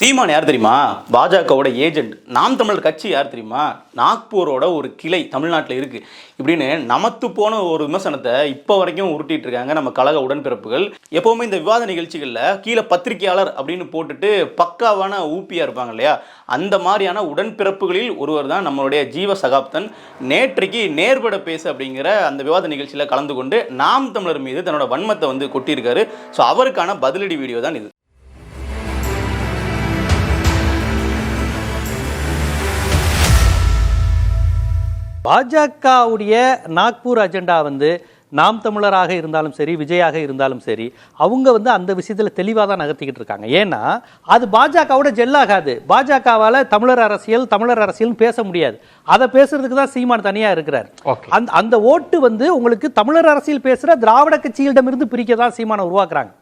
சீமான் யார் தெரியுமா? பாஜகவோட ஏஜென்ட் நாம் தமிழர் கட்சி யார் தெரியுமா? நாக்பூரோட ஒரு கிளை தமிழ்நாட்டில் இருக்கு. இப்படின்னு நமத்து போன ஒரு விமர்சனத்தை இப்போ வரைக்கும் உருட்டிட்டு இருக்காங்க நம்ம கழக உடன்பிறப்புகள். எப்பவுமே இந்த விவாத நிகழ்ச்சிகளில் கீழே பத்திரிகையாளர் அப்படின்னு போட்டுட்டு பக்காவான ஊப்பியா இருப்பாங்க இல்லையா? அந்த மாதிரியான உடன்பிறப்புகளில் ஒருவர் தான் நம்மளுடைய ஜீவ சகாப்தன். நேற்றைக்கு நேர்பட பேசு அப்படிங்கிற அந்த விவாத நிகழ்ச்சியில் கலந்து கொண்டு நாம் தமிழர் மீது தன்னோட வன்மத்தை வந்து கொட்டியிருக்காரு. ஸோ அவருக்கான பதிலடி வீடியோ தான் இது. பாஜகவுடைய நாக்பூர் அஜெண்டா வந்து நாம் தமிழராக இருந்தாலும் சரி விஜயாக இருந்தாலும் சரி அவங்க வந்து அந்த விஷயத்தில் தெளிவாக தான் நகர்த்திக்கிட்டு இருக்காங்க. ஏன்னா அது பாஜகவோட ஜெல்லாகாது பாஜகவால் தமிழர் அரசியல் தமிழர் அரசியல்னு பேச முடியாது. அதை பேசுறதுக்கு தான் சீமான் தனியாக இருக்கிறார். அந்த அந்த ஓட்டு வந்து உங்களுக்கு தமிழர் அரசியல் பேசுகிற திராவிட கட்சிகளிடமிருந்து பிரிக்க தான் சீமானை உருவாக்குறாங்க.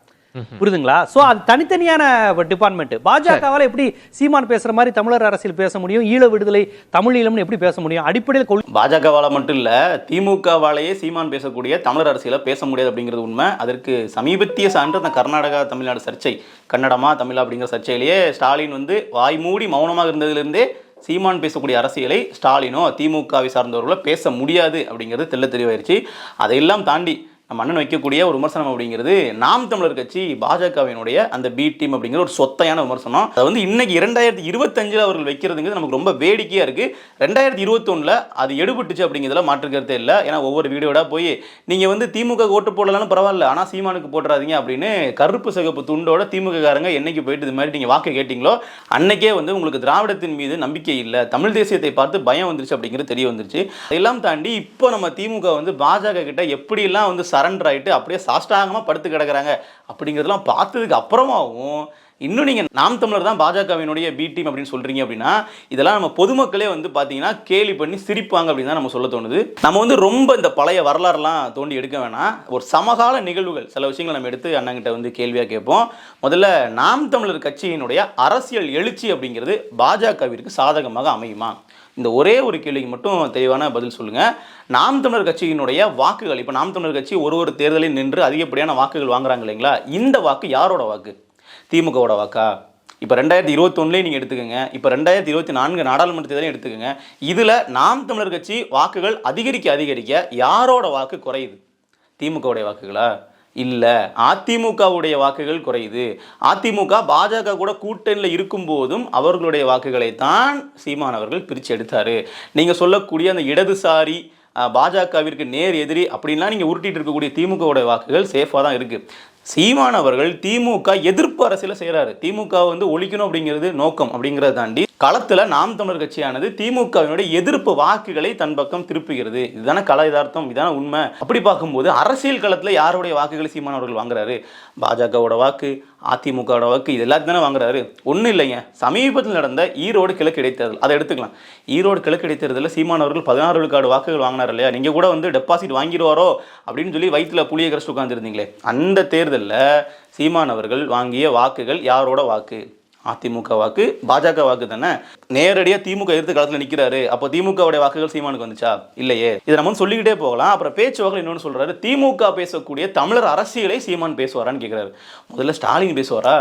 புரியுதுங்களா சோ அது தனித்தனியான டிபார்ட்மெண்ட் பாஜகவால எப்படி சீமான் பேசுற மாதிரி தமிழர் அரசியல் பேச முடியும்? ஈழ விடுதலை தமிழ் ஈழம்னு எப்படி பேச முடியும்? அடிப்படையில் பாஜகவால மட்டும் இல்ல திமுகவாலேயே சீமான் பேசக்கூடிய தமிழர் அரசியலை பேச முடியாது அப்படிங்கிறது உண்மை. அதற்கு சமீபத்திய சான்று அந்த கர்நாடகா தமிழ்நாடு சர்ச்சை கன்னடமா தமிழா அப்படிங்கிற சர்ச்சையிலேயே ஸ்டாலின் வந்து வாய் மூடி மௌனமாக இருந்ததிலிருந்தே சீமான் பேசக்கூடிய அரசியலை ஸ்டாலினோ திமுகவை சார்ந்தவர்களோ பேச முடியாது அப்படிங்கிறது தெள்ள தெளிவாயிருச்சு. அதையெல்லாம் தாண்டி நம்ம அண்ணன் வைக்கக்கூடிய ஒரு விமர்சனம் அப்படிங்கிறது நாம் தமிழர் கட்சி பாஜகவினுடைய அந்த பி டீம் அப்படிங்கிற ஒரு சொத்தையான விமர்சனம். அது வந்து இன்னைக்கு இரண்டாயிரத்தி இருபத்தஞ்சில் அவர்கள் வைக்கிறதுங்கிறது நமக்கு ரொம்ப வேடிக்கையாக இருக்குது ரெண்டாயிரத்தி இருபத்தொன்னில் அது எடுபட்டுச்சு அப்படிங்கிறதுல மாற்று கருத்தே இல்லை. ஏன்னா ஒவ்வொரு வீடியோடாக போய் நீங்கள் வந்து திமுக ஓட்டு போடலாம்னு பரவாயில்ல ஆனால் சீமானுக்கு போட்டுறாதீங்க அப்படின்னு கருப்பு சிகப்பு துண்டோட திமுக காரங்க என்னைக்கு போயிட்டு இது மாதிரி நீங்கள் வாக்கு கேட்டிங்களோ அன்னைக்கே வந்து உங்களுக்கு திராவிடத்தின் மீது நம்பிக்கை இல்லை. தமிழ் தேசியத்தை பார்த்து பயம் வந்துருச்சு அப்படிங்கிறது தெரிய வந்துருச்சு. அதெல்லாம் தாண்டி இப்போ நம்ம திமுக வந்து பாஜக கிட்ட எப்படியெல்லாம் வந்து சரண்டர் ஆயிட்டு அப்படியே சாஷ்டாங்கமாக படுத்து கிடக்குறாங்க. அப்படிங்கிறதெல்லாம் பார்த்ததுக்கு அப்புறமாவும் இன்னும் நீங்கள் நாம் தமிழர் தான் பாஜகவினுடைய பி டீம் அப்படின்னு சொல்கிறீங்க அப்படின்னா இதெல்லாம் நம்ம பொதுமக்களே வந்து பார்த்தீங்கன்னா கேலி பண்ணி சிரிப்பாங்க அப்படின்னு தான் நம்ம சொல்ல தோணுது. நம்ம வந்து ரொம்ப இந்த பழைய வரலாறுலாம் தோண்டி எடுக்க வேணாம். ஒரு சமகால நிகழ்வுகள் சில விஷயங்கள் நம்ம எடுத்து அண்ணங்கிட்ட வந்து கேள்வியாக கேட்போம். முதல்ல நாம் தமிழர் கட்சியினுடைய அரசியல் எழுச்சி அப்படிங்கிறது பாஜகவிற்கு சாதகமாக அமையுமா? இந்த ஒரே ஒரு கேள்விக்கு மட்டும் தெளிவான பதில் சொல்லுங்க. நாம் தமிழர் கட்சியினுடைய வாக்குகள் இப்போ நாம் தமிழர் கட்சி ஒரு ஒரு தேர்தலில் நின்று அதிகப்படியான வாக்குகள் வாங்குறாங்க இல்லைங்களா? இந்த வாக்கு யாரோட வாக்கு? திமுகவோட வாக்கா? இப்போ ரெண்டாயிரத்தி இருபத்தொன்னுலேயே நீங்கள் எடுத்துக்கோங்க. இப்போ ரெண்டாயிரத்தி இருபத்தி நான்கு நாடாளுமன்ற தேர்தலையும் எடுத்துக்கோங்க. இதில் நாம் தமிழர் கட்சி வாக்குகள் அதிகரிக்க அதிகரிக்க யாரோட வாக்கு குறையுது? திமுகவுடைய வாக்குகளா? இல்லை. அதிமுகவுடைய வாக்குகள் குறையுது. அதிமுக பாஜக கூட கூட்டணியில் இருக்கும்போதும் அவர்களுடைய வாக்குகளை தான் சீமான் அவர்கள் பிரித்து எடுத்தார். நீங்கள் சொல்லக்கூடிய அந்த இடதுசாரி பாஜகவிற்கு நேர் எதிரி அப்படின்லாம் நீங்கள் உருட்டிட்டு இருக்கக்கூடிய திமுகவுடைய வாக்குகள் சேஃபாக தான் இருக்குது சீமானவர்கள் திமுக எதிர்ப்பு அரசியலை செய்கிறாரு திமுக வந்து ஒழிக்கணும் அப்படிங்கிறது நோக்கம் அப்படிங்கிறத தாண்டி களத்தில் நாம் தமிழர் கட்சியானது திமுகவினுடைய எதிர்ப்பு வாக்குகளை தன் பக்கம் திருப்புகிறது. இதுதானே கல யதார்த்தம் இதான உண்மை. அப்படி பார்க்கும்போது அரசியல் களத்தில் யாருடைய வாக்குகளை சீமான் அவர்கள் வாங்குறாரு? பாஜகவோட வாக்கு அதிமுகவோட வாக்கு இது எல்லாத்தையும் தானே வாங்குறாரு? ஒன்றும் இல்லைங்க. சமீபத்தில் நடந்த ஈரோடு கிழக்கு இடைத்தேர்தல் அதை எடுத்துக்கலாம். ஈரோடு கிழக்கு இடைத்தேர்தலில் சீமான் அவர்கள் பதினாறு விழுக்காடு வாக்குகள் வாங்கினார் இல்லையா? நீங்கள் கூட வந்து டெபாசிட் வாங்கிடுவாரோ? அப்படின்னு சொல்லி வயிற்றுல புளியை கரைச்சி உட்காந்துருந்தீங்களே அந்த தேர்தலில் சீமான் அவர்கள் வாங்கிய வாக்குகள் யாரோட வாக்கு? அதிமுக வாக்கு பாஜக வாக்கு தானே? நேரடியாக திமுக எதிர்த்து காலத்தில் நிற்கிறாரு அப்போ திமுகவுடைய வாக்குகள் சீமானுக்கு வந்துச்சா? இல்லையே. இதை நம்ம சொல்லிக்கிட்டே போகலாம். அப்புறம் பேச்சு வாக்கில் இன்னொன்று சொல்கிறாரு திமுக பேசக்கூடிய தமிழர் அரசியலை சீமான் பேசுவாரான்னு கேட்குறாரு முதல்ல ஸ்டாலின் பேசுவாரா?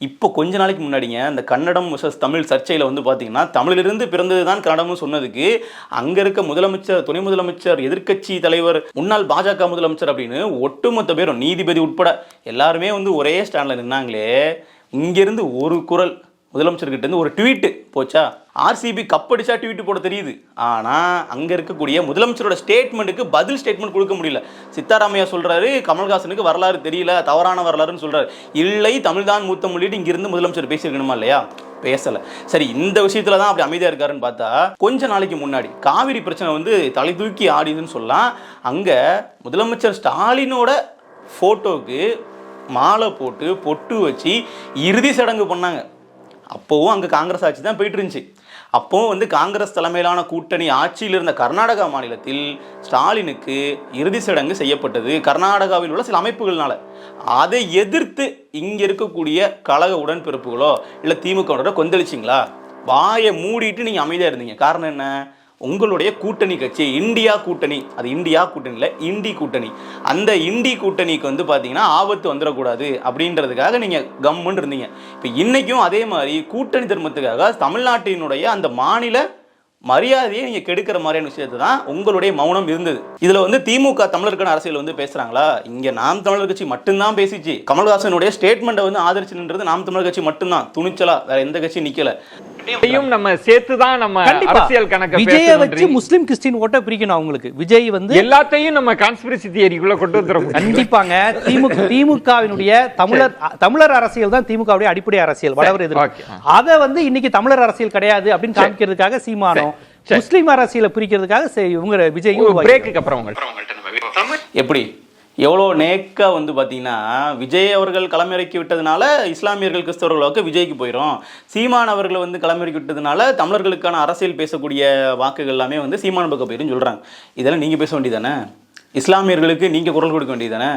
இப்போ கொஞ்ச நாளைக்கு முன்னாடிங்க இந்த கன்னடம் விசஸ் தமிழ் சர்ச்சையில் வந்து பார்த்தீங்கன்னா தமிழிலிருந்து பிறந்தது தான் கன்னடம்னு சொன்னதுக்கு அங்கே இருக்க முதலமைச்சர் துணை முதலமைச்சர் எதிர்க்கட்சி தலைவர் முன்னாள் பாஜக முதலமைச்சர் அப்படின்னு ஒட்டுமொத்த பேரும் நீதிபதி உட்பட எல்லாருமே வந்து ஒரே ஸ்டாண்டில் நின்னாங்களே இங்கேருந்து ஒரு குரல் முதலமைச்சர்கிட்டேருந்து ஒரு ட்வீட்டு போச்சா? ஆர்சிபி கப்படிச்சா ட்வீட் போட தெரியுது. ஆனால் அங்கே இருக்கக்கூடிய முதலமைச்சரோட ஸ்டேட்மெண்ட்டுக்கு பதில் ஸ்டேட்மெண்ட் கொடுக்க முடியல. சித்தாராமையா சொல்கிறாரு கமல்ஹாசனுக்கு வரலாறு தெரியல தவறான வரலாறுன்னு சொல்கிறாரு இல்லை தமிழ்தான் மூத்த மொழிட்டு இங்கிருந்து முதலமைச்சர் பேசியிருக்கணுமா இல்லையா? பேசலை. சரி இந்த விஷயத்துல தான் அப்படி அமைதியாக இருக்காருன்னு பார்த்தா கொஞ்ச நாளைக்கு முன்னாடி காவிரி பிரச்சனை வந்து தலை தூக்கி ஆடிதுன்னு சொல்லலாம். அங்கே முதலமைச்சர் ஸ்டாலினோட ஃபோட்டோவுக்கு மாலை போட்டு பொட்டு வச்சு இறுதி சடங்கு பண்ணாங்க. அப்போவும் அங்கே காங்கிரஸ் ஆட்சி தான் போயிட்டு இருந்துச்சு அப்போவும் வந்து காங்கிரஸ் தலைமையிலான கூட்டணி ஆட்சியில் இருந்த கர்நாடகா மாநிலத்தில் ஸ்டாலினுக்கு இறுதி சடங்கு செய்யப்பட்டது கர்நாடகாவில் உள்ள சில அமைப்புகள்னால. அதை எதிர்த்து இங்கே இருக்கக்கூடிய கழக உடன்பிறப்புகளோ இல்லை திமுகவோட கொந்தளிச்சிங்களா? வாயை மூடிட்டு நீங்கள் அமைதியாக இருந்தீங்க. காரணம் என்ன? உங்களுடைய கூட்டணி கட்சி இந்தியா கூட்டணி அது இந்தியா கூட்டணியில் இந்தி கூட்டணி. அந்த இந்தி கூட்டணிக்கு வந்து பார்த்தீங்கன்னா ஆபத்து வந்துடக்கூடாது அப்படின்றதுக்காக நீங்கள் கம்முன்னு இருந்தீங்க. இப்போ இன்றைக்கும் அதே மாதிரி கூட்டணி தர்மத்துக்காக தமிழ்நாட்டினுடைய அந்த மாநில மரியாதையை நீங்கள் கெடுக்கிற மாதிரியான விஷயத்தை தான் உங்களுடைய மௌனம் இருந்தது. இதில் வந்து திமுக தமிழருக்கான அரசியல் வந்து பேசுகிறாங்களா இங்கே நாம் தமிழர் கட்சி மட்டும்தான் பேசிச்சு. கமல்ஹாசனுடைய ஸ்டேட்மெண்ட்டை வந்து ஆதரிச்சுன்றது நாம் தமிழர் கட்சி மட்டும்தான். துணிச்சலாக வேறு எந்த கட்சியும் நிற்கலை நம்ம சேர்த்து தான் நம்ம அரசியல் கணக்க விஜய வச்சு முஸ்லிம் கிறிஸ்டின் ஓட்ட பிரிக்கணும் அவங்களுக்கு. விஜய் வந்து எல்லாத்தையும் நம்ம கான்ஸ்பிரசி தியரிக்குள்ள கொண்டு வந்துட முடியும். கண்டிப்பாங்க. திமுக திமுகவினுடைய தமிழர் தமிழர் அரசியல் தான் திமுகவுடைய அடிப்படை அரசியல் வடவர் Okay. எதிர்ப்பு அத வந்து இன்னைக்கு தமிழர் அரசியல் கிடையாது அப்படின்னு காமிக்கிறதுக்காக சீமானம் முஸ்லிம் அரசியலை பிரிக்கிறதுக்காக இவங்க விஜய் பிரேக்குக்கு அப்புறம் உங்கள்ட்ட. எப்படி? எவ்வளோ நேக்காக வந்து பார்த்தீங்கன்னா விஜய் அவர்கள் களமிறக்கி விட்டதுனால இஸ்லாமியர்கள் கிறிஸ்தவர்களுக்கு விஜய்க்கு போயிடும் சீமான் அவர்களை வந்து களமிறக்கி விட்டதுனால தமிழர்களுக்கான அரசியல் பேசக்கூடிய வாக்குகள் எல்லாமே வந்து சீமான் பக்கம் போயிடும் சொல்கிறாங்க இதெல்லாம் நீங்கள் பேச வேண்டியதானே இஸ்லாமியர்களுக்கு நீங்கள் குரல் கொடுக்க வேண்டியதானே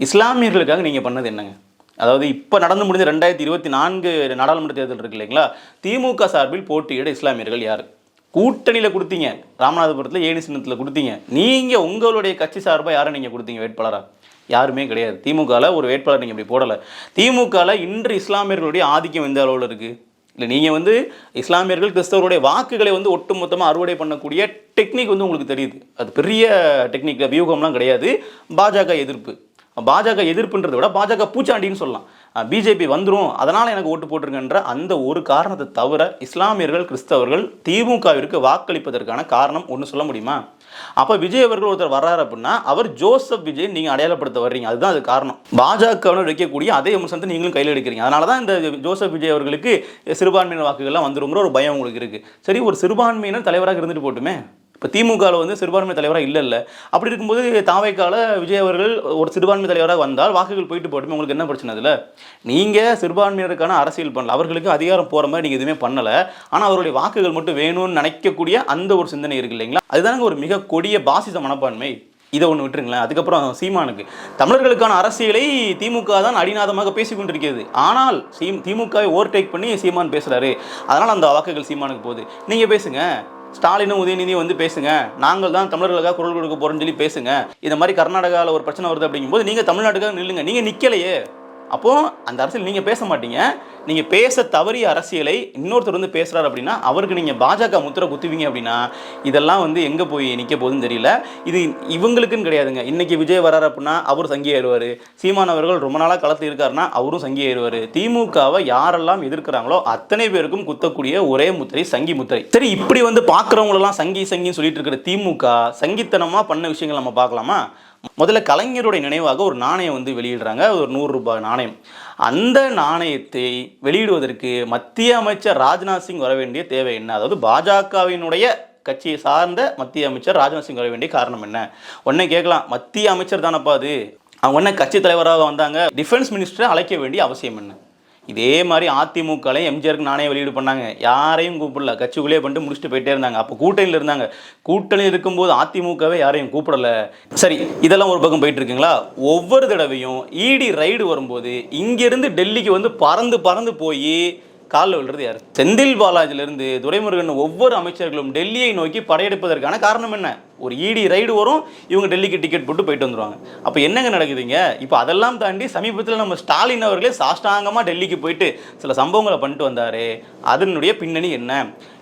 இஸ்லாமியர்களுக்காக நீங்கள் பண்ணது என்னங்க? அதாவது இப்போ நடந்து முடிஞ்ச ரெண்டாயிரத்தி இருபத்தி நான்கு நாடாளுமன்ற தேர்தல் இருக்கு இல்லைங்களா? திமுக சார்பில் போட்டியிட இஸ்லாமியர்கள் யார்? கூட்டணியில் கொடுத்தீங்க. ராமநாதபுரத்தில் ஏணி சின்னத்தில் கொடுத்தீங்க. நீங்கள் உங்களுடைய கட்சி சார்பாக யாரை நீங்கள் கொடுத்தீங்க வேட்பாளராக யாருமே கிடையாது. திமுகவில் ஒரு வேட்பாளர் நீங்கள் இப்படி போடலை. திமுகவில் இன்று இஸ்லாமியர்களுடைய ஆதிக்கம் எந்த அளவில் இருக்குது இல்லை நீங்கள் வந்து இஸ்லாமியர்கள் கிறிஸ்தவருடைய வாக்குகளை வந்து ஒட்டுமொத்தமாக அறுவடை பண்ணக்கூடிய டெக்னிக் வந்து உங்களுக்கு தெரியுது. அது பெரிய டெக்னிக் வியூகம்லாம் கிடையாது. பாஜக எதிர்ப்பு. பாஜக எதிர்ப்புன்றதை விட பாஜக பூச்சாண்டின்னு சொல்லலாம். பிஜேபி வந்துடும் அதனால் எனக்கு ஓட்டு போட்டிருக்கின்ற அந்த ஒரு காரணத்தை தவிர இஸ்லாமியர்கள் கிறிஸ்தவர்கள் திமுகவிற்கு வாக்களிப்பதற்கான காரணம் ஒன்று சொல்ல முடியுமா? அப்போ விஜய் அவர்கள் ஒருத்தர் வர்றாரு அப்படின்னா அவர் ஜோசப் விஜய் நீங்கள் அடையாளப்படுத்த வர்றீங்க. அதுதான் அது காரணம். பாஜகவில் வைக்கக்கூடிய அதே விமர்சனத்தை நீங்களும் கையில் எடுக்கிறீங்க. அதனால தான் இந்த ஜோசப் விஜய் அவர்களுக்கு சிறுபான்மையினர் வாக்குகள்லாம் வந்துருங்கிற ஒரு பயம் உங்களுக்கு இருக்குது சரி ஒரு சிறுபான்மையினர் தலைவராக இருந்துட்டு போட்டுமே. இப்போ திமுகவில் வந்து சிறுபான்மை தலைவராக இல்லை இல்லை அப்படி இருக்கும்போது தாவைக்கால விஜய் அவர்கள் ஒரு சிறுபான்மை தலைவராக வந்தால் வாக்குகள் போயிட்டு போட்டுமே உங்களுக்கு என்ன பிரச்சனை அதில்? நீங்கள் சிறுபான்மையினருக்கான அரசியல் பண்ணல. அவர்களுக்கு அதிகாரம் போகிற மாதிரி நீங்கள் எதுவுமே பண்ணலை. ஆனால் அவருடைய வாக்குகள் மட்டும் வேணும்னு நினைக்கக்கூடிய அந்த ஒரு சிந்தனை இருக்கு இல்லைங்களா? அதுதானங்க ஒரு மிக கொடிய பாசிச மனப்பான்மை. இதை ஒன்று விட்டுருங்களேன். அதுக்கப்புறம் சீமானுக்கு. தமிழர்களுக்கான அரசியலை திமுக தான் அடிநாதமாக பேசி கொண்டிருக்கிறது. ஆனால் சீம் திமுகவை ஓவர்டேக் பண்ணி சீமான் பேசுகிறாரு அதனால் அந்த வாக்குகள் சீமானுக்கு போகுது. நீங்கள் பேசுங்க. ஸ்டாலினும் உதயநிதியும் வந்து பேசுங்க. நாங்கள் தான் தமிழர்களுக்காக குரல் கொடுக்க போறோம்னு சொல்லி பேசுங்க. இந்த மாதிரி கர்நாடகாவில் ஒரு பிரச்சனை வருது அப்படிங்கும்போது நீங்கள் தமிழ்நாட்டுக்காக நில்லுங்க. நீங்கள் நிற்கலையே அப்போது அந்த அரசியல் நீங்கள் பேச மாட்டீங்க. நீங்கள் பேச தவறிய அரசியலை இன்னொருத்தர் வந்து பேசுகிறார் அப்படின்னா அவருக்கு நீங்கள் பாஜக முத்திரை குத்துவீங்க அப்படின்னா இதெல்லாம் வந்து எங்கே போய் நிற்க போகுதுன்னு தெரியல. இது இவங்களுக்குன்னு கிடையாதுங்க. இன்றைக்கி விஜய் வரார் அப்படின்னா அவர் சங்கி ஏறுவார். சீமான் அவர்கள் ரொம்ப நாளாக களத்தில் இருக்காருன்னா அவரும் சங்கி ஏறுவார். திமுகவை யாரெல்லாம் எதிர்க்கிறாங்களோ அத்தனை பேருக்கும் குத்தக்கூடிய ஒரே முத்திரை சங்கி முத்திரை. சரி இப்படி வந்து பார்க்குறவங்களெல்லாம் சங்கி சங்கின்னு சொல்லிட்டு இருக்கிற திமுக சங்கித்தனமாக பண்ண விஷயங்கள் நம்ம பார்க்கலாமா? முதல்ல கலைஞருடைய நினைவாக ஒரு நாணயம் வந்து வெளியிடுறாங்க. ஒரு நூறு ரூபாய் நாணயம். அந்த நாணயத்தை வெளியிடுவதற்கு மத்திய அமைச்சர் ராஜ்நாத் சிங் வர வேண்டிய தேவை என்ன? அதாவது பாஜகவினுடைய கட்சியை சார்ந்த மத்திய அமைச்சர் ராஜ்நாத் சிங் வர வேண்டிய காரணம் என்ன? உடனே கேட்கலாம். மத்திய அமைச்சர் தானப்பா அது? அவங்க என்ன கட்சி தலைவராக வந்தாங்க? டிஃபென்ஸ் மினிஸ்டரை அழைக்க வேண்டிய அவசியம் என்ன? இதே மாதிரி அதிமுகலையும் எம்ஜிஆருக்கு நானே வெளியீடு பண்ணாங்க. யாரையும் கூப்பிடல. கட்சிக்குள்ளே பண்ணிட்டு முடிச்சுட்டு போயிட்டே இருந்தாங்க. அப்போ கூட்டணியில் இருந்தாங்க. கூட்டணி இருக்கும்போது அதிமுகவே யாரையும் கூப்பிடல. சரி இதெல்லாம் ஒரு பக்கம் போயிட்டு இருக்குங்களா ஒவ்வொரு தடவையும் இடி ரைடு வரும்போது இங்கேருந்து டெல்லிக்கு வந்து பறந்து பறந்து போய் காலில் விழுறது யார்? செந்தில் பாலாஜிலிருந்து துரைமுருகன் ஒவ்வொரு அமைச்சர்களும் டெல்லியை நோக்கி படையெடுப்பதற்கான காரணம் என்ன? ஒரு இடி ரைடு வரும் இவங்க டெல்லிக்கு டிக்கெட் போட்டு போயிட்டு வந்துருவாங்க. அப்போ என்னங்க நடக்குதுங்க? இப்போ அதெல்லாம் தாண்டி சமீபத்தில் நம்ம ஸ்டாலின் அவர்களே சாஷ்டாங்கமாக டெல்லிக்கு போயிட்டு சில சம்பவங்களை பண்ணிட்டு வந்தார் அதனுடைய பின்னணி என்ன?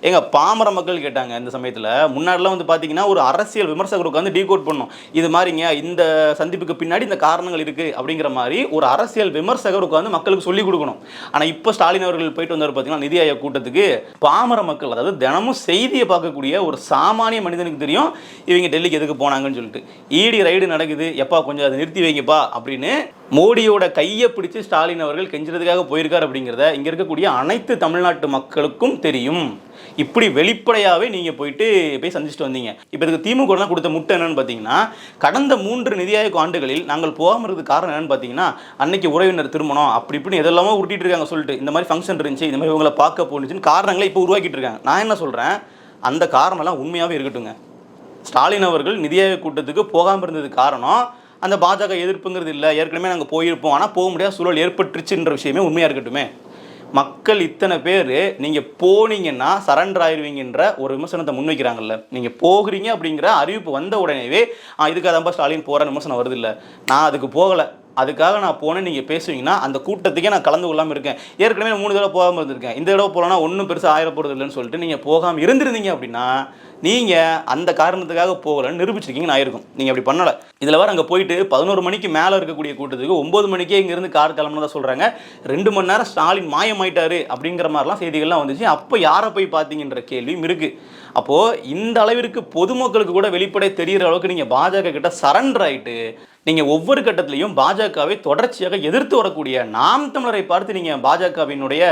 எங்கள் பாமர மக்கள் கேட்டாங்க இந்த சமயத்தில். முன்னாடிலாம் வந்து பார்த்தீங்கன்னா ஒரு அரசியல் விமர்சகர் உட்காந்து டீகோட் பண்ணோம். இது மாதிரிங்க இந்த சந்திப்புக்கு பின்னாடி இந்த காரணங்கள் இருக்குது அப்படிங்கிற மாதிரி ஒரு அரசியல் விமர்சகர் உட்காந்து மக்களுக்கு சொல்லிக் கொடுக்கணும். ஆனால் இப்போ ஸ்டாலின் அவர்கள் போயிட்டு வந்தார் பார்த்தீங்கன்னா நிதி ஆயோக் கூட்டத்துக்கு பாமர மக்கள் அதாவது தினமும் செய்தியை பார்க்கக்கூடிய ஒரு சாமானிய மனிதனுக்கு தெரியும். இவங்க டெல்லிக்கு எதுக்கு போனாங்கன்னு சொல்லிட்டு. ஈடி ரைடு நடக்குது. எப்பா கொஞ்சம் அதை நிறுத்தி வைங்கப்பா அப்படின்னு மோடியோட கையை பிடிச்சி ஸ்டாலின் அவர்கள் கெஞ்சுறதுக்காக போயிருக்கார் அப்படிங்கிறத இங்கே இருக்கக்கூடிய அனைத்து தமிழ்நாட்டு மக்களுக்கும் தெரியும். இப்படி வெளிப்படையாகவே நீங்கள் போயிட்டு போய் சந்திச்சுட்டு வந்தீங்க. இப்போ இதுக்கு திமுக கொடுத்த முட்டை என்னன்னு பார்த்தீங்கன்னா கடந்த மூன்று நிதி ஆயோக் ஆண்டுகளில் நாங்கள் போகாமல் இருக்கிறது காரணம் என்னன்னு பார்த்தீங்கன்னா அன்னைக்கு உறவினர் திருமணம் அப்படி இப்படின்னு எதெல்லாமோ உருட்டிட்டு இருக்காங்க சொல்லிட்டு. இந்த மாதிரி ஃபங்க்ஷன் இருந்துச்சு இந்த மாதிரி இவங்களை பார்க்க போணுச்சுன்னு காரணங்களை இப்போ உருவாக்கிட்டு இருக்காங்க. நான் என்ன சொல்கிறேன் அந்த காரணம்லாம் உண்மையாகவே இருக்கட்டுங்க ஸ்டாலின் அவர்கள் நிதியாய கூட்டத்துக்கு போகாமல் இருந்தது காரணம் அந்த பாஜக எதிர்ப்புங்கிறது இல்லை. ஏற்கனவே நாங்கள் போயிருப்போம். ஆனால் போக முடியாத சூழல் ஏற்பட்டுருச்சுன்ற விஷயமே உண்மையாக இருக்கட்டுமே. மக்கள் இத்தனை பேர் நீங்கள் போனீங்கன்னா சரண்டர் ஆயிடுவீங்கன்ற ஒரு விமர்சனத்தை முன்வைக்கிறாங்கல்ல. நீங்கள் போகிறீங்க அப்படிங்கிற அறிவிப்பு வந்த உடனேவே இதுக்காக தான் ஸ்டாலின் போகிற விமர்சனம் வருது இல்லை. நான் அதுக்கு போகலை. அதுக்காக நான் போனேன் நீங்கள் பேசுவீங்கன்னா அந்த கூட்டத்துக்கே நான் கலந்து கொள்ளாமல் இருக்கேன். ஏற்கனவே மூணு தடவை போகாமல் இருந்திருக்கேன். இந்த தடவை போகலன்னா ஒன்றும் பெருசாக ஆயிர போகிறது இல்லைன்னு சொல்லிட்டு நீங்கள் போகாமல் இருந்திருந்தீங்க அப்படின்னா நீங்கள் அந்த காரணத்துக்காக போகலன்னு நிரூபிச்சிருக்கீங்கன்னு ஆயிருக்கும் நீங்கள் அப்படி பண்ணலை. இதில் வர அங்கே போயிட்டு பதினோரு மணிக்கு மேலே இருக்கக்கூடிய கூட்டத்துக்கு ஒம்பது மணிக்கே இங்கேருந்து கார் கிளம்புனதா சொல்கிறாங்க ரெண்டு மணி நேரம் ஸ்டாலின் மாயமாயிட்டாரு அப்படிங்கிற மாதிரிலாம் செய்திகள்லாம் வந்துச்சு. அப்போ யாரை போய் பார்த்தீங்கன்ற கேள்வியும் இருக்குது அப்போது இந்த அளவிற்கு பொதுமக்களுக்கு கூட வெளிப்படை தெரிகிற அளவுக்கு நீங்கள் பாஜக கிட்ட சரண்டர் ஆயிட்டு நீங்கள் ஒவ்வொரு கட்டத்திலையும் பாஜகவை தொடர்ச்சியாக எதிர்த்து வரக்கூடிய நாம் தமிழரை பார்த்து நீங்கள் பாஜகவினுடைய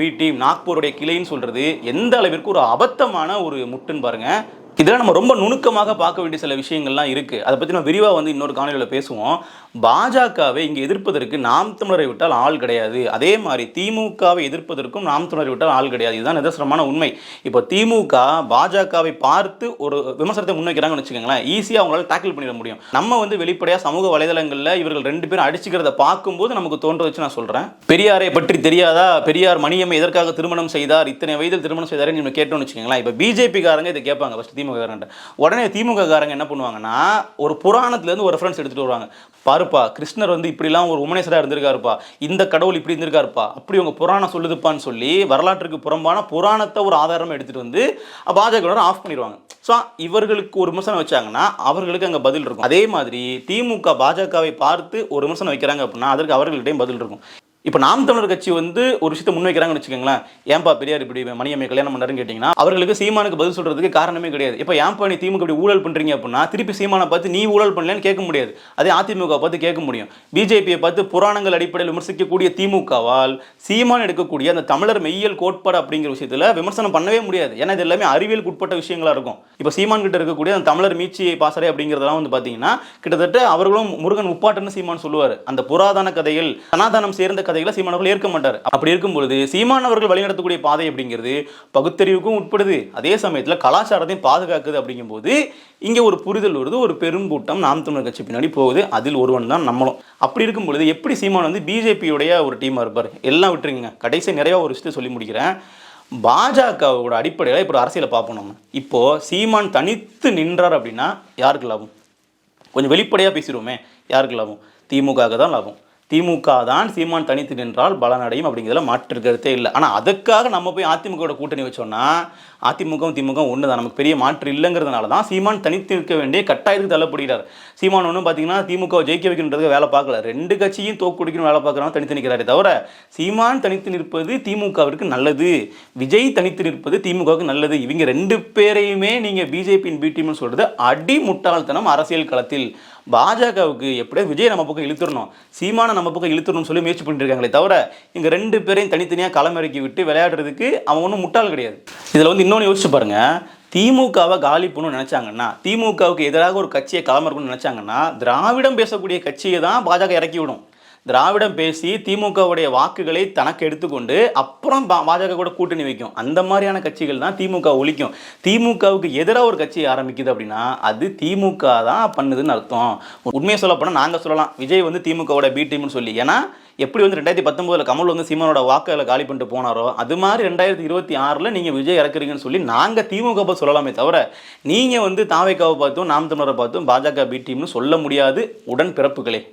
பி டீம் நாக்பூருடைய கிளைன்னு சொல்கிறது எந்த அளவிற்கு ஒரு அபத்தமான ஒரு முட்டுன்னு பாருங்க. இதில் நம்ம ரொம்ப நுணுக்கமாக பார்க்க வேண்டிய சில விஷயங்கள்லாம் இருக்குது அதை பற்றி நம்ம விரிவாக வந்து இன்னொரு காணொலியில் பேசுவோம். பாஜகவை இங்கே எதிர்ப்பதற்கு நாம் தமிழரை விட்டால் ஆள் கிடையாது. அதே மாதிரி திமுகவை எதிர்ப்பதற்கும் நாம் தமிழரை விட்டால் ஆள் கிடையாது. இதுதான் நிதர்சனமான உண்மை. இப்போ திமுக பாஜகவை பார்த்து ஒரு விமர்சனத்தை முன்வைக்கிறாங்கன்னு வச்சுக்கோங்களேன். ஈஸியாக அவங்களால டேக்கிள் பண்ணிட முடியும். நம்ம வந்து வெளிப்படையாக சமூக வலைதளங்களில் இவர்கள் ரெண்டு பேரும் அடிச்சுக்கிறத பார்க்கும்போது நமக்கு தோன்ற வச்சு நான் சொல்கிறேன் பெரியாரை பற்றி தெரியாதா? பெரியார் மணியம்மை எதற்காக திருமணம் செய்தார்? இத்தனை வயதில் திருமணம் செய்தார் நீங்கள் கேட்டோம்னு வச்சுக்கோங்களேன். இப்போ பிஜேபிக்காரங்க இதை கேட்பாங்க. ஃபஸ்ட் திமுக காரங்க உடனே திமுக காரங்க என்ன பண்ணுவாங்கன்னா ஒரு புராணத்துலேருந்து ஒரு ரெஃபரன்ஸ் எடுத்துகிட்டு வருவாங்க. பாருப்பா கிருஷ்ணர் வந்து இப்படிலாம் ஒரு உமனேஸ்வராக இருந்திருக்காருப்பா. இந்த கடவுள் இப்படி இருந்திருக்காருப்பா. அப்படி உங்கள் புராணம் சொல்லுதுப்பான்னு சொல்லி வரலாற்றுக்கு புறம்பான புராணத்தை ஒரு ஆதாரமாக எடுத்துகிட்டு வந்து பாஜக ஆஃப் பண்ணிடுவாங்க. ஸோ இவர்களுக்கு ஒரு விமர்சனம் வச்சாங்கன்னா அவர்களுக்கு அங்கே பதில் இருக்கும். அதே மாதிரி திமுக பாஜகவை பார்த்து ஒரு விமர்சனம் வைக்கிறாங்க அப்படின்னா அதற்கு அவர்கள்ட்டையும் பதில் இருக்கும். இப்போ நாம் தமிழர் கட்சி வந்து ஒரு விஷயத்தை முன்வைக்கிறாங்கன்னு வச்சுக்கோங்களேன். ஏன்பா பெரியார் இப்படி மணியம்மை கல்யாணம் பண்ணாருன்னு கேட்டிங்கன்னா அவர்களுக்கு சீமானுக்கு பதில் சொல்றதுக்கு காரணமே கிடையாது. இப்போ ஏன்பா நீ திமுக இப்படி ஊழல் பண்றீங்க அப்படின்னா திருப்பி சீமானை பார்த்து நீ ஊழல் பண்ணலன்னு கேட்க முடியாது. அதே அதிமுக பார்த்து கேட்க முடியும். பிஜேபியை பார்த்து புராணங்கள் அடிப்படையில் விமர்சிக்கக்கூடிய திமுகவால் சீமான் எடுக்கக்கூடிய அந்த தமிழர் மெய்யியல் கோட்பாடு அப்படிங்கிற விஷயத்துல விமர்சனம் பண்ணவே முடியாது. ஏன்னா இது எல்லாமே அறிவியலுக்கு உட்பட்ட விஷயங்களா இருக்கும். இப்போ சீமான் கிட்ட இருக்கக்கூடிய அந்த தமிழர் மீச்சி பாசறை அப்படிங்கிறதெல்லாம் வந்து பார்த்தீங்கன்னா கிட்டத்தட்ட அவர்களும் முருகன் உப்பாட்டுன்னு சீமான் சொல்லுவார். அந்த புராதன கதையில் சனாதனம் சேர்ந்த கதைகளை சீமான் அவர்கள் ஏற்க மாட்டார். அப்படி இருக்கும் பொழுது சீமான் அவர்கள் வழிநடத்தக்கூடிய பாதை அப்படிங்கிறது பகுத்தறிவுக்கும் உட்படுது. அதே சமயத்தில் கலாச்சாரத்தையும் பாதுகாக்குது அப்படிங்கும்போது இங்கே ஒரு புரிதல் வருது ஒரு பெருங்கூட்டம் நாம் தமிழர் கட்சி பின்னாடி போகுது. அதில் ஒருவன் தான் நம்மளும். அப்படி இருக்கும் பொழுது எப்படி சீமான் வந்து பிஜேபியுடைய ஒரு டீமாக இருப்பார்? எல்லாம் விட்டுருங்க. கடைசி நிறையா ஒரு விஷயத்தை சொல்லி முடிக்கிறேன். பாஜகவோட அடிப்படையில் இப்போ அரசியலை பார்ப்போம் நம்ம. இப்போ சீமான் தனித்து நின்றார் அப்படின்னா யாருக்கு லாபம்? கொஞ்சம் வெளிப்படையாக பேசிடுவோமே. யாருக்கு லாபம்? திமுகவுக்கு தான் லாபம். திமுக தான் சீமான் தனித்து நின்றால் பலனடையும் அப்படிங்கிறதுல மாற்று கருத்தே இல்லை. ஆனால் அதுக்காக நம்ம போய் அதிமுகவோட கூட்டணி வச்சோம்னா அதிமுகவும் திமுக ஒன்று தான் நமக்கு பெரிய மாற்று இல்லைங்கிறதுனால தான் சீமான் தனித்து நிற்க வேண்டிய கட்டாயத்துக்கு தள்ளப்படுகிறார். சீமான் ஒன்றும் பார்த்தீங்கன்னா திமுக ஜெயிக்க வைக்கணுன்றதுக்கு வேலை பார்க்கல. ரெண்டு கட்சியும் தோக்குடிக்கணும் வேலை பார்க்குறவங்க தனித்து நிற்கிறாரே தவிர சீமான் தனித்து நிற்பது திமுகவிற்கு நல்லது. விஜய் தனித்து நிற்பது திமுகவுக்கு நல்லது. இவங்க ரெண்டு பேரையுமே நீங்கள் பிஜேபியின் பி டீம்னு சொல்கிறது அடி முட்டாள்தனம் அரசியல் களத்தில். பாஜகவுக்கு எப்படியோ விஜய் நம்ம பக்கம் இழுத்துடணும் சீமான நம்ம பக்கம் இழுத்துடணும்னு சொல்லி முயற்சி பண்ணிட்டு இருக்காங்களே தவிர இங்கே ரெண்டு பேரையும் தனித்தனியாக களமிறக்கி விட்டு விளையாடுறதுக்கு அவன் ஒன்றும் முட்டாள் கிடையாது. இதில் வந்து இன்னொன்று யோசிச்சு பாருங்க. திமுகவை காலி பண்ணணும்னு நினச்சாங்கன்னா திமுகவுக்கு எதிராக ஒரு கட்சியை களமிறக்கணும்னு நினச்சாங்கன்னா திராவிடம் பேசக்கூடிய கட்சியை தான் பாஜக இறக்கி விடும். திராவிடம் பேசி திமுகவுடைய வாக்குகளை தனக்கு எடுத்துக்கொண்டு அப்புறம் பா- பாஜக கூட கூட்டணி வைக்கும். அந்த மாதிரியான கட்சிகள் தான் திமுக ஒழிக்கும். திமுகவுக்கு எதிராக ஒரு கட்சி ஆரம்பிக்குது அப்படின்னா அது திமுக தான் பண்ணுதுன்னு அர்த்தம். உண்மையை சொல்ல போனால் நாங்கள் சொல்லலாம். விஜய் வந்து திமுகவோட பி டீம்னு சொல்லி. ஏன்னா எப்படி வந்து ரெண்டாயிரத்தி பத்தொம்போதில் கமல் வந்து சீமானோட வாக்குகளை காலி பண்ணிட்டு போனாரோ அது மாதிரி ரெண்டாயிரத்தி இருபத்தி ஆறில் நீங்கள் விஜய் இறக்குறீங்கன்னு சொல்லி நாங்கள் திமுக பார்த்து சொல்லலாமே தவிர நீங்கள் வந்து தாவைக்காவை பார்த்தும் நாம் தமிழரை பார்த்தும் பாஜக பி டீம்னு சொல்ல முடியாது. உடன் பிறப்புகளே.